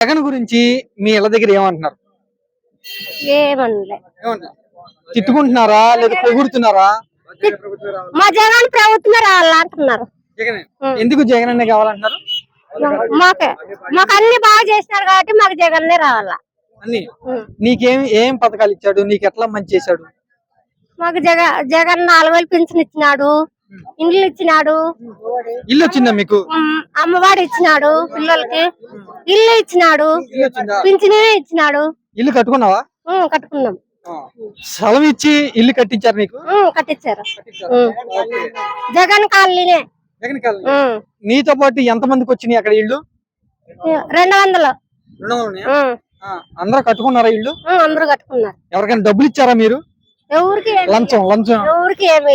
జగన్ గురించి మీ ఇళ్ళ దగ్గర ఏమంటున్నారు? ఏమనలే? తిట్టుకుంటున్నారా? లేదా పొగుడుతున్నారా? మా జగన్ ప్రభుత్వమే రావాలా అంటున్నారు. జగన్? ఎందుకు జగన్ అనే కావాలంటున్నారు? మాకే మాకు అన్ని బాగా చేసినారు కాబట్టి మాకు జగన్నే రావాలా. అన్ని. నీకేం ఏం పథకాలు ఇచ్చాడు? నీకు ఎట్లా మంచి చేశాడు? మాకు జగ జగన్ నాలుగు వేలు పింఛన్ ఇచ్చినాడు. ఇండ్లు ఇచ్చినాడు ఇల్లు వచ్చిందా మీకు అమ్మవాడు ఇచ్చినాడు పిల్లలకి. ఇల్లు ఇచ్చినాడు. పింఛనే ఇచ్చినాడు. ఇల్లు కట్టుకున్నావా? కట్టుకున్నాం. స్థలం ఇచ్చి ఇల్లు కట్టించారు నీకు? కట్టించారు. జగన్ కాలనీనే. జగన్ కాలనీ. నీతో పాటు ఎంత మందికి వచ్చినాయి అక్కడ ఇల్లు రెండు వందలు. అందరూ కట్టుకున్నారా ఇల్లు అందరూ కట్టుకున్నారు. ఎవరికైనా డబ్బులు ఇచ్చారా మీరు? ఎవరికి లంచం లంచం. ఎవరికి ఏమీ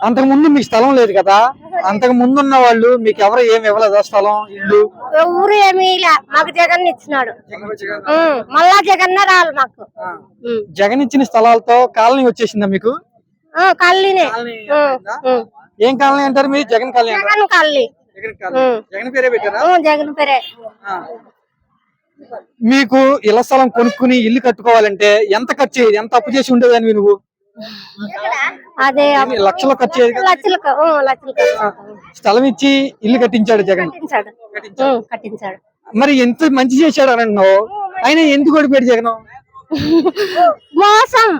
అంతకు ముందు మీకు స్థలం లేదు కదా? అంతకు ముందు ఉన్న వాళ్ళు మీకు ఎవరు ఏమి ఇవ్వలేదా స్థలం ఇల్లు? ఎవరు ఏమీ మాకు జగన్ ఇచ్చినాడు. మళ్ళా జగన్నే రావాలి మాకు. జగన్ ఇచ్చిన స్థలాలతో కాలనీ వచ్చేసిందా మీకు? కాలనీనే. ఏం కాలనీ అంటారు మీరు? Jagan colony Jagan colony. Jagan Jagan పేరే పెట్టారా? జగన్ పేరే. మీకు ఇళ్ళ స్థలం కొనుక్కుని ఇల్లు కట్టుకోవాలంటే ఎంత ఖర్చు ఎంత అప్పు చేసి ఉండేదాన్ని నువ్వు? అదే లక్షలు ఖర్చు స్థలం ఇచ్చి ఇల్లు కట్టించాడు జగన్. కట్టించాడు. మరి ఎంత మంచి చేశాడు అని అన్నావు ఆయన ఎందుకు ఓడిపోయాడు జగన్? మోసం.